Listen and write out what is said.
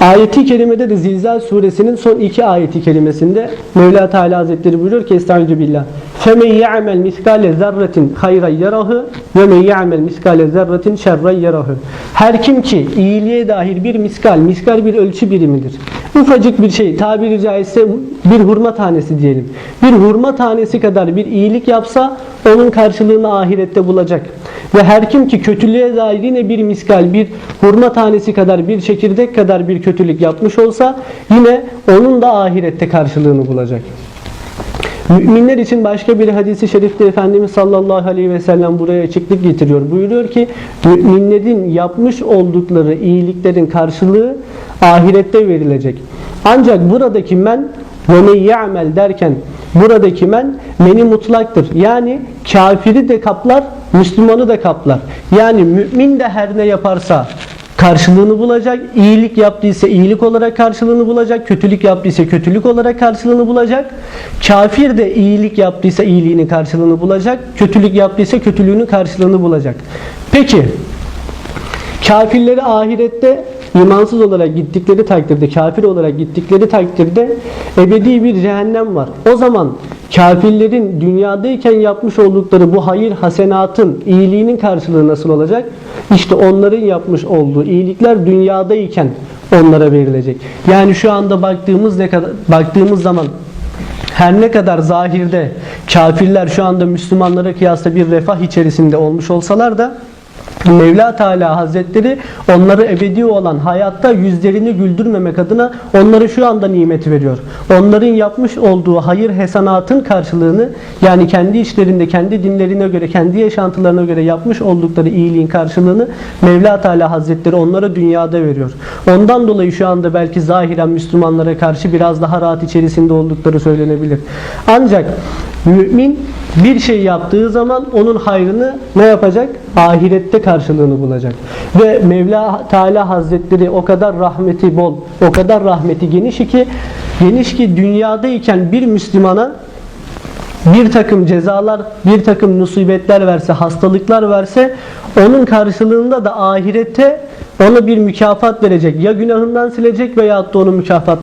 Ayeti kerimede de Zilzal suresinin son iki ayeti kerimesinde Mevla Teala Hazretleri buyuruyor ki Estaizu billah. فَمَنْ يَعْمَلْ مِثْقَالَ ذَرَّةٍ خَيْرًا يَرَهُ وَمَنْ يَعْمَلْ مِثْقَالَ ذَرَّةٍ شَرًّا يَرَهُ Her kim ki iyiliğe dair bir miskal, miskal bir ölçü birimidir. Ufacık bir şey, tabiri caizse bir hurma tanesi diyelim. Bir hurma tanesi kadar bir iyilik yapsa onun karşılığını ahirette bulacak. Ve her kim ki kötülüğe dair yine bir miskal, bir hurma tanesi kadar, bir çekirdek kadar bir kötülük yapmış olsa yine onun da ahirette karşılığını bulacak. Müminler için başka bir hadisi şerifte Efendimiz sallallahu aleyhi ve sellem buraya açıklık getiriyor. Buyuruyor ki müminlerin yapmış oldukları iyiliklerin karşılığı ahirette verilecek. Ancak buradaki men ve men derken buradaki men meni mutlaktır. Yani kafiri de kaplar, Müslümanı da kaplar. Yani mümin de her ne yaparsa karşılığını bulacak. İyilik yaptıysa iyilik olarak karşılığını bulacak. Kötülük yaptıysa kötülük olarak karşılığını bulacak. Kafir de iyilik yaptıysa iyiliğinin karşılığını bulacak. Kötülük yaptıysa kötülüğünün karşılığını bulacak. Peki kafirleri ahirette imansız olarak gittikleri takdirde, kafir olarak gittikleri takdirde ebedi bir cehennem var. O zaman kafirlerin dünyadayken yapmış oldukları bu hayır hasenatın, iyiliğinin karşılığı nasıl olacak? İşte onların yapmış olduğu iyilikler dünyadayken onlara verilecek. Yani şu anda baktığımız ne kadar baktığımız zaman her ne kadar zahirde kafirler şu anda Müslümanlara kıyasla bir refah içerisinde olmuş olsalar da Mevla Teala Hazretleri onları ebedi olan hayatta yüzlerini güldürmemek adına onlara şu anda nimeti veriyor. Onların yapmış olduğu hayır hesanatın karşılığını yani kendi işlerinde, kendi dinlerine göre, kendi yaşantılarına göre yapmış oldukları iyiliğin karşılığını Mevla Teala Hazretleri onlara dünyada veriyor. Ondan dolayı şu anda belki zahiren Müslümanlara karşı biraz daha rahat içerisinde oldukları söylenebilir. Ancak mümin bir şey yaptığı zaman onun hayrını ne yapacak? Ahirette karşılığını bulacak. Ve Mevla Teala Hazretleri o kadar rahmeti bol, o kadar rahmeti geniş ki geniş ki dünyadayken bir Müslümana bir takım cezalar, bir takım musibetler verse, hastalıklar verse onun karşılığında da ahirette ona bir mükafat verecek. Ya günahından silecek veyahut da onu mükafat